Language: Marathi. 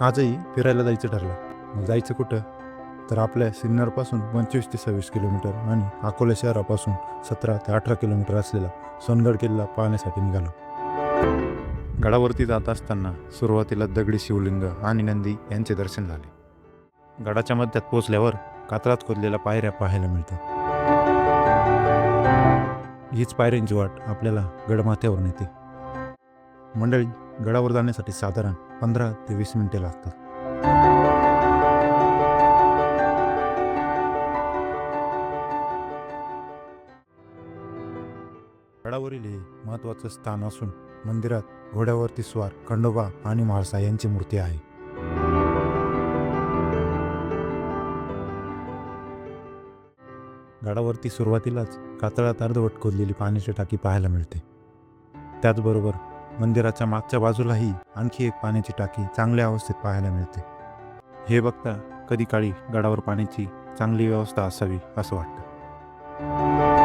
आजही फिरायला जायचं ठरलं. मग जायचं कुठं? तर आपल्या सिन्नरपासून पंचवीस ते सव्वीस किलोमीटर आणि अकोला शहरापासून सतरा ते अठरा किलोमीटर असलेला सोनगड किल्ला पाहण्यासाठी निघालो. गडावरती जात असताना सुरुवातीला दगडी शिवलिंग आणि नंदी यांचे दर्शन झाले. गडाच्या मध्यात पोचल्यावर कातरात खोदलेल्या पायऱ्या पाहायला मिळतात. हीच पायऱ्यांची वाट आपल्याला गडमाथ्यावर नेते मंडळी गडावर जाण्यासाठी साधारण पंधरा ते वीस मिनिटे लागतात. गडावरील हे महत्त्वाचं स्थान असून मंदिरात घोड्यावरती स्वार खंडोबा आणि म्हाळसा यांची मूर्ती आहे. गडावरती सुरुवातीलाच कातळात अर्धवट खोदलेली पाण्याची टाकी पाहायला मिळते. त्याचबरोबर मंदिराच्या मागच्या बाजूलाही आणखी एक पाण्याची टाकी चांगल्या अवस्थेत पाहायला मिळते. हे बघता कधी काळी गडावर पाण्याची चांगली व्यवस्था असावी असं वाटतं.